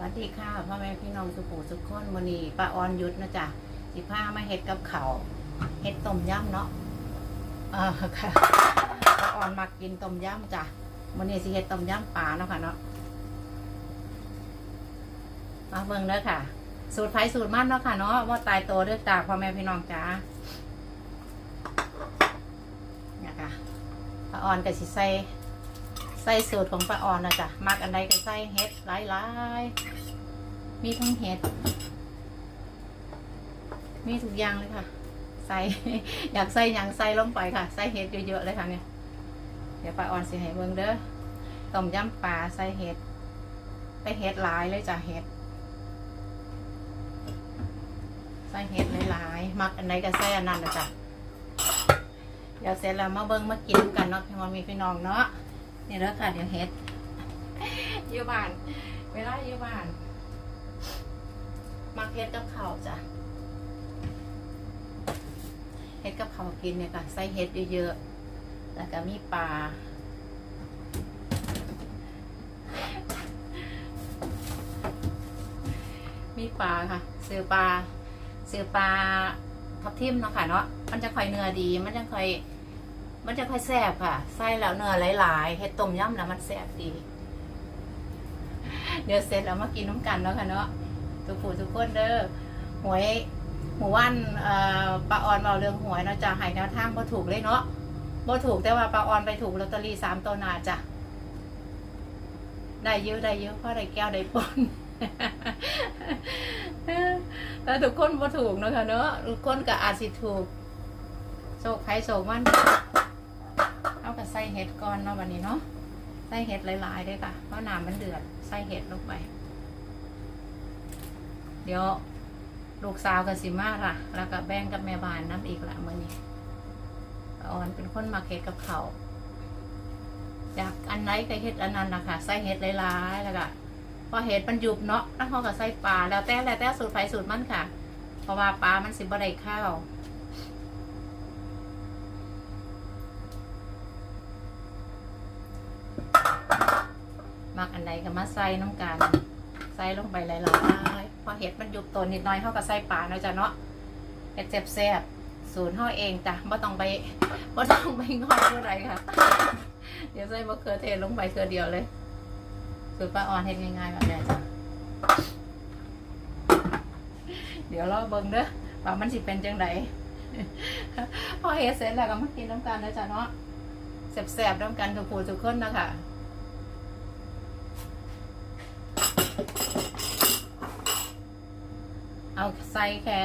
วัสดีค่ะพ่อแม่พี่น้องสุขุสุขคนมื้อนี้ป้าออนยุดนะจ๊ะสิพามาเฮ็ดกับเขาเฮ็ดต้มยำเนาะเออค่ะป้าออนมักกินต้มยำจ้ะมื้อนี้สิเฮ็ดต้มยำปลาเนาะค่ะเนาะมาเบิ่งเด้อค่ะ สูตรไผ่สูตรมั่นเนาะค่ะเนาะว่าตายตัวเด้อจ้าพ่อแม่พี่น้องจ้าเนี่ยค่ะป้าออนก็สิใส่ ใส่สูตรของป้าอ่อนนะจ๊ะมักอันใดก็ใส่เฮ็ดหลายๆ มีทั้งเห็ด มีทุกอย่างเลยค่ะ ใส่ อยากใส่หยังใส่ลงไปค่ะ ใส่เห็ดเยอะๆเลยค่ะเนี่ย เดี๋ยวป้าอ่อนสิให้เบิ่งเด้อ ต้มยำปลาใส่เห็ด ไปเห็ดหลายเลยจ้ะเห็ด ใส่เห็ดหลายๆ มักอันไหนก็ใส่อันนั้นนะจ้ะเดี๋ยวเสร็จแล้วมาเบิ่งมากินกันเนาะพี่มอมีพี่น้องเนาะ นี่เด้อค่ะเดี๋ยวเห็ดอยู่บ้าน เวลาอยู่บ้าน มักเฮ็ดกับข้าวจ้ะเฮ็ดกับข้าวกินเนี่ยค่ะใส่เฮ็ดเยอะๆแล้วก็มีปลามีปลาค่ะซื้อปลาซื้อปลาทับทิมเนาะค่ะเนาะมันจะค่อยเนื้อดีมันจะค่อย มันจะค่อยแซ่บค่ะใส่แล้วเนื้อหลายๆเฮ็ดต้มยำแล้วมันแซ่บดี เดี๋ยวเสร็จแล้วมากินน้ำกันเนาะค่ะเนาะทุกผู้ทุกคนเด้อหวยหมู่ว่านอ่อปลาออนเบาเรื่องหวยเนาะจะหายแนวทางบ่ถูกเลยเนาะบ่ถูกแต่ว่าปลาออนไปถูกลอตเตอรี่สามตัวหนาจ้ะได้เยอะได้เยอะเพราะได้แก้วได้ปนแต่ทุกคนบ่ถูกเนาะค่ะเนาะทุกคนก็อาจสิถูกโศกไผโศกมัน กับใส่เห็ดก่อนเนาะวันนี้เนาะใส่เห็ดหลายๆด้วยค่ะเพราะน้ำมันเดือดใส่เห็ดลงไป เดี๋ยวลูกสาวกับสิมาล่ะ แล้วก็แบ่งกับแม่บ้านน้ำอีกละมื่อนี้ป้อนเป็นคนมาเฮ็ดกับเขาอยากอันไหนก็เฮ็ดอันนั้นนะคะใส่เห็ดหลายๆแล้วก็พอเห็ดมันยุบเนาะแล้วเขาก็ใส่ปลาแล้วแต่แล้วแต่สูตรไฟสูตรมันค่ะ เพราะว่าปลามันสิบ่ได้ข้าว มักอันใดก็มาใส่น้ำกันใส่ลงไปหลายๆพอเห็ดมันยุบตัวนิดหน่อยเขาก็ใส่ปลาเนาะจ้ะเนาะเห็ดแซ่บๆสูตรห่อเองจ้ะไม่ต้องไปไม่ต้องไปงอดอะไรค่ะ เดี๋ยวใส่มะเขือเทศลงไปเกลือเดียวเลยสูตรป้าออนเห็ดง่ายๆแบบนี้จ้ะเดี๋ยวรอเบิ่งเด้อว่ามันสิเป็นจังไดพอเฮ็ดเสร็จแล้วก็มากินน้ำกันนะจ้ะเนาะแซ่บๆน้ำกันทุกผู้ทุกคนนะคะ เอาใส่แค่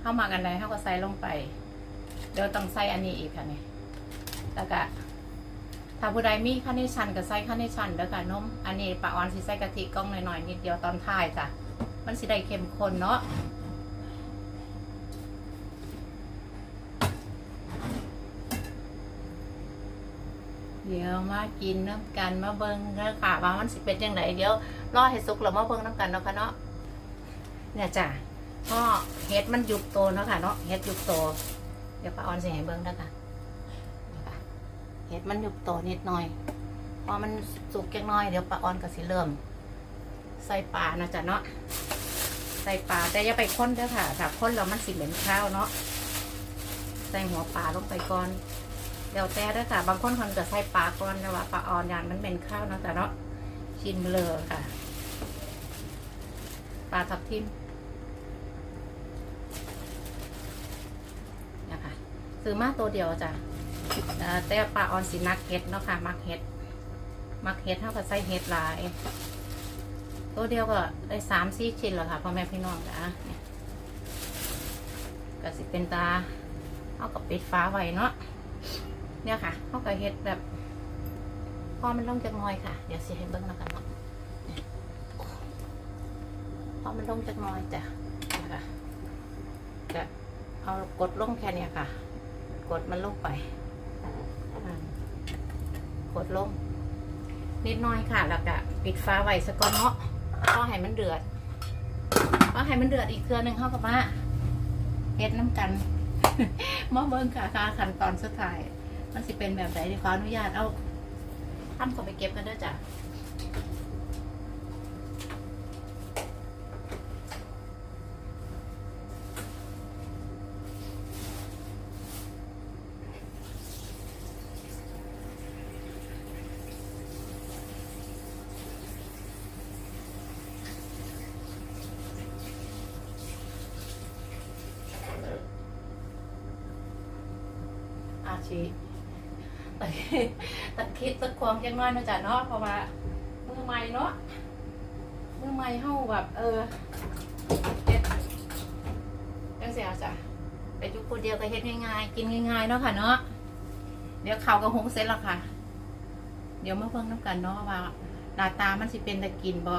เข้ามากันไดเข้าก็ใส่ลงไป เดี๋ยวต้องใส่อันนี้อีกค่ะเนี่ยแล้วก็ถ้าผู้ใดมีข้าวในชันก็ใส่ข้าวในชันเด้อค่ะนมอันนี้ปลาออนสิใส่กะทิกล้องหน่อยๆนิดเดียวตอนท้ายจ้ะมันสิได้เข้มข้นเนาะเดี๋ยวมากินน้ำกันมาเบิ้งเด้อค่ะว่ามันสิเป็นยังไงเดี๋ยวรอให้สุกแล้วมาเบิ้งน้ำกันเนาะค่ะเนาะ เนี่ยจ้ะก็เฮ็ดมันยุบโตเนาะค่ะเนาะเฮ็ดยุบโต เดี๋ยวป้าออนสิให้เบิ่งนะคะนะคะเฮ็ดมันยุบโตนิดหน่อย พอมันสุกจักหน่อยเดี๋ยวป้าออนก็สิเริ่ม ใส่ปลานะจ๊ะเนาะใส่ปลาแต่อย่าไปค้นเด้อค่ะ ถ้าค้นแล้วมันสิเหม็นข้าวเนาะใส่หัวปลาลงไปก่อนเดี๋ยวแต่เด้อค่ะ บางคนคนก็ใส่ปลาก่อนแต่ว่าปลาออนอย่างมันเป็นข้าวเนาะจ๊ะเนาะชิมเลยค่ะ ปลาทับทิมนะคะ ซื้อมาตัวเดียวจ้ะเอ่อแต่ปลาออนสีนักเห็ดเนาะค่ะ มักเห็ด มักเห็ดเท่ากับใส่เห็ดหลาย ตัวเดียวก็ได้สามสี่ชิ้นแล้วค่ะพ่อแม่พี่น้องจ้ะก็สิเป็นตาเอากับปิดฟ้าไว้เนาะ เนี่ยค่ะเขาก็เห็ดแบบพอมันลงจากน้อยค่ะ เดี๋ยวสิให้เบิ้งแล้วกันเนาะพอมันลงจากน้อยจ้ะนะคะจะเอากดลงแค่นี้ค่ะ กดมันลงไปอ่ากดลง นิดหน้อยค่ะ แล้วก็ปิดฟ้าไว้สก่อนเนาะพอให้มันเดือดพอให้มันเดือดอีกเครือหนึ่งเข้ากับว่าเฮ็ดน้ำกันมาเบิ้งค่ะค่ะขั้นตอนสุดท้าย มันสิเป็นแบบไหนเดี๋ยวขออนุญาตเอาทำเข้าไปเก็บกันเด้อจ้ะ ชีแต่แต่คิดตะความจังน้อยนะจ้ะเนาะเพราะว่ามือใหม่เนาะมือใหม่เฮาแบบ เออเฮ็ดจังเสียจ้ะไปจุกคนเดียวก็เฮ็ดง่ายๆกินง่ายๆเนาะค่ะเนาะเดี๋ยวข้าวก็หงเสร็จแล้วค่ะ เดี๋ยวมาเพิ่งน้ำกันเนาะว่าหน้าตามันสิเป็นตะกินบ่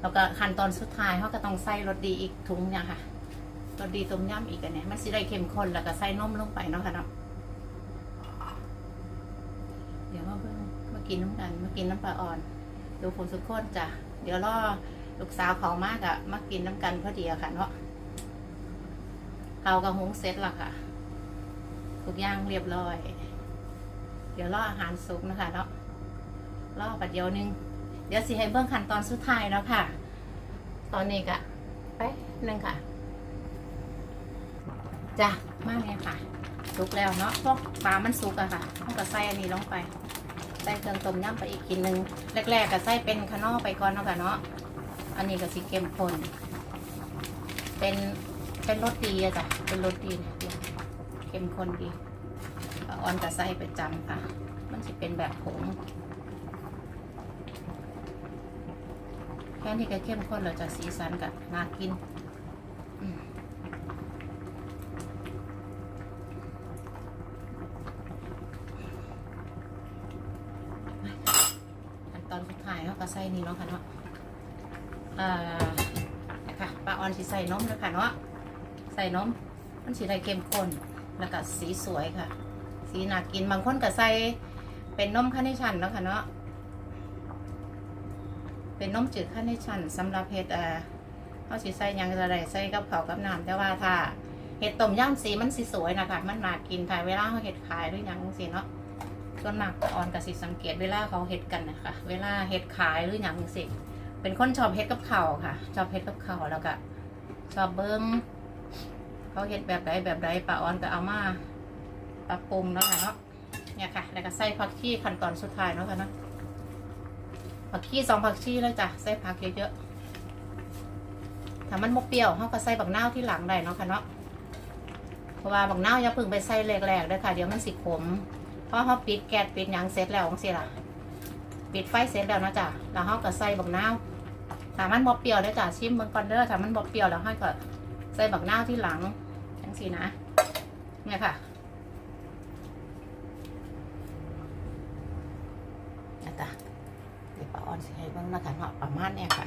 แล้วก็ขั้นตอนสุดท้ายเขาก็ต้องใส่รสดีอีกถุงเนี่ยค่ะรสดีต้มยำอีกอันเนี่ยมันสิได้เข้มข้นแล้วก็ใส่นมลงไปเนาะค่ะเนาะเดี๋ยว มาเพิ่งมากินน้ำกันมากินน้ำปลาอ่อน ดูผลสุดข้นจ้ะ เดี๋ยวรอลูกสาวเขามากอะมากินน้ำกันพอดีอะค่ะเนาะเขากับหงเสร็จและค่ะทุกอย่างเรียบร้อย เดี๋ยวรออาหารสุกนะคะเนาะรอปัดเดียวนึง เดี๋ยวสิให้เบื้องขั้นตอนสุดท้ายแล้วค่ะ ตอนนี้กะไปหนึ่งค่ะจ้ะมากเลยค่ะสุกแล้วเนาะพวกปลามันสุกอะค่ะต้องกระใส่อันนี้ลงไป ส่เครื่องต้มยำไปอีกกินหนึ่งแรกๆก็ใส่เป็นขนอไปก่อนเนาะค่ะเนาะอันนี้ก็สิเข้มข้นเป็นเป็นรสดีอะจ้ะเป็นรสดีนะเข้มข้นดีออนกับไส้ประจำค่ะ มันจะเป็นแบบผงแค่นี้ก็เข้มข้นแล้วจะสีสันกับน่ากินอืมขั้นต อนสุดท้ายเขาก็ใส่นี่เนาะค่ะเนาะอ่อนะคะปลาออนสิใส่นมเลยค่ะเนาะใส่นมมันสีได้เข้มข้นแล้วก็สีสวยค่ะ สีน่ากินบางคนก็ใส่เป็นนมคาร์เนชั่นเนาะค่ะเนาะเป็นนมจืดคาร์เนชั่นสำหรับเห็ดเอ่อเขาสิใส่ยังอะไรใส่กับเขาวกับน้ำแต่ว่าถ้าเห็ดต้มย่ำสีมันสีสวยนะคะมันน่ากินถ่ายเวลาเขาเห็ดขายหรือหยังสิเนาะ ส่วนมากปลาออนกับสิสังเกตเวลาเขาเห็ดกันนะคะ เวลาเห็ดขายหรือหยังสิเป็นคนชอบเห็ดกับเขาวค่ะ ชอบเห็ดกับเขาวแล้วก็ชอบเบิ้งเขาเห็ดแบบใดแบบใดปลาออนก็เอามาปรับปรุงแล้วค่ะเนาะเนี่ยค่ะ แล้วก็ใส่ผักชีขั้นตอนสุดท้ายเนาะค่ะเนาะผักชีสองผักชีเลยจ้ะใส่ผักเยอะๆถ้ามันมกเปรี้ยวเขาก็ใส่บักนาวที่หลังได้เนาะค่ะเนาะเพราะว่าบักนาอย่าเพึ่งไปใส่แรกๆเด้อค่ะ เดี๋ยวมันสิขม พราะเขาปิดแก๊สปิดหยังเสร็จแล้วของสิล่ะ ปิดไฟเสร็จแล้วนะจ้ะแล้วเขาก็ใส่บักนาวถ้ามันบ่เปรี้ยวเด้อจ้ะชิมเบิ่งก่อนเด้อถ้ามันบ่เปรี้ยวแล้วเขาก็ใส่บักนาวที่หลังจังสินะเนี่ยค่ะนะจ๊ะเดี๋ยวป้าออนสิให้เบิ่งนะคะเนาะประมาณเนี้ยค่ะ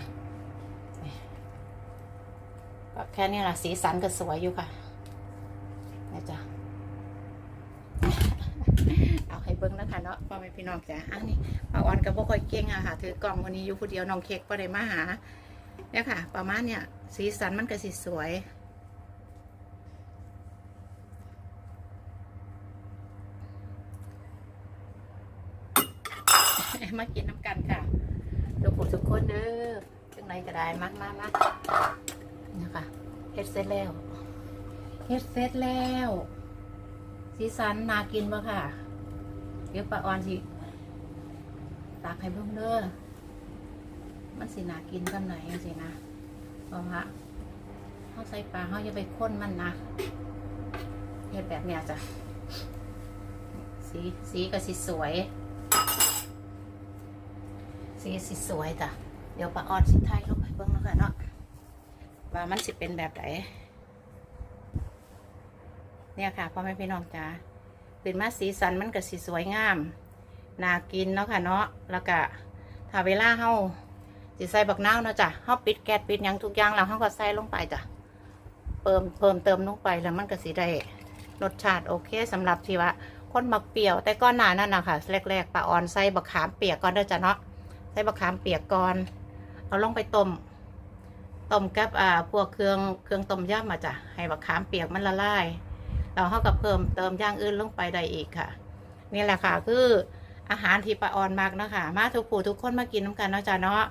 ก็แค่นี้ละสีสันก็สวยอยู่ค่ะนี่จ้ะ เบิ่งนะคะเนาะพ่อแม่พี่น้องจ้ะอันนี้ป้าออนก็บ่ค่อยเก่งอะค่ะ ถือกล่องวันนี้อยู่ผู้เดียวน้องเค้กก็ได้มาหาเนี่ยค่ะ ประมาณเนี้ยสีสันมันก็สิสวยมากินน้ำกันค่ะทุกคนทุกคนเด้อจังไรก็ได้มากมากมากนะคะเฮ็ดเสร็จแล้วเฮ็ดเสร็จแล้ว สีสันน่ากินบ่ค่ะ เดี๋ยวป้าออนสิตักให้เบิ่งเด้อมันสินากินกันไหนจังสินะเพราะว่าเขาใส่ปลาเขาจะไปค้นมันนะเฮ็ดแบบเนี้ยจ้ะสีสีก็สิสวย สีสิสวยจ้ะเดี๋ยวปลาออดสิไทยลงไปเบิ่งแล้วกันเนาะว่ามันสิเป็นแบบไหนเนี่ยค่ะพ่อแม่พี่น้องจ้า เป็นมาสีสันมันก็สิสวยงามน่ากินเนาะค่ะเนาะแล้วก็ถ้าเวลาเฮาสิใส่บักนาวเนาะจ้ะเฮาปิดแก๊สปิดยังทุกอย่างแล้วเฮาก็ใส่ลงไปจ้ะเพิ่มเพิ่มเติมลงไปแล้วมันก็สิได้รสชาติโอเคสำหรับที่ว่าคนมักเปรี้ยว แต่ก้อนหนานั่นนะคะแรกๆปลาออนใส่บักขามเปียกก่อนเด้อจ้ะเนาะใส่มะขามเปียกก่อนเอาลงไปต้มต้มกับอ่าพวกเครื่องเครื่องต้มยำมาจ้ะให้มะขามเปียกมันละลาย เราเข้ากับเพิ่มเติมอย่างอื่นลงไปได้อีกค่ะ นี่แหละค่ะคืออาหารที่ปลาออนมากนะคะมาทุกผู้ทุกคนมากินน้ำกันเนาะจ้ะเนาะ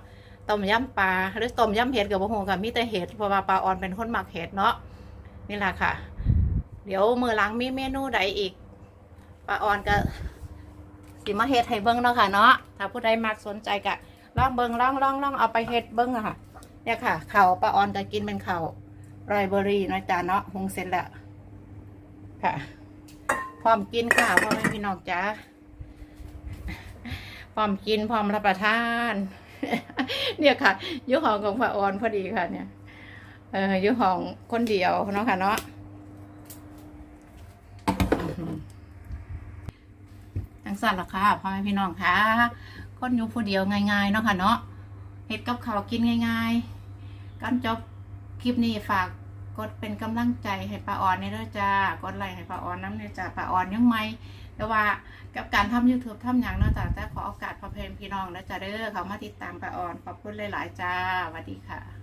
ต้มยำปลาหรือต้มยำเห็ดกับพวกค่ะมีแต่เห็ดเพราะว่าปลาออนเป็นคนหมักเห็ดเนาะนี่แหละค่ะ เดี๋ยวมือล้างมีเมนูใดอีกปลาออนก็สิมาเฮ็ดให้เบิ่งเนาะค่ะเนาะถ้าผู้ใดมักสนใจก็ลองเบิ่งลองลองลองเอาไปเฮ็ดเบิ่งอะค่ะ เนี่ยค่ะเข้าปลาออนจะกินเป็นเข้าไรเบอรี่เนาะจ้าเนาะหุงเสร็จแล้ว ค่ะ พร้อมกินค่ะพ่อแม่พี่น้องจ้าพร้อมกินพร้อมรับประทาน เนี่ยค่ะยุของของพระออนพอดีค่ะ เนี่ย เอออยุของคนเดียวเนาะค่ะเนาะทั้งสั้นหรอค่ะพ่อแม่พี่น้องค่ะคนอยู่ผู้เดียวง่ายๆเนาะค่ะเนาะเฮ็ดกับข้าวกินง่ายๆการจบคลิปนี้ฝาก กดเป็นกำลังใจให้ป้าออนนี่เด้อจ้ากดไลค์ให้ป้าออนน้ำเนี่ยจ้าป้าออนยังไม่แต่ว่ากับการทำ YouTube ทำอย่างนอกจ้ากจะขอโอกาสพอเพลพี่น้องและจ้าเด้อเขามาติดตามป้าออนขอบคุณหลาย ๆ จ้าสวัสดีค่ะ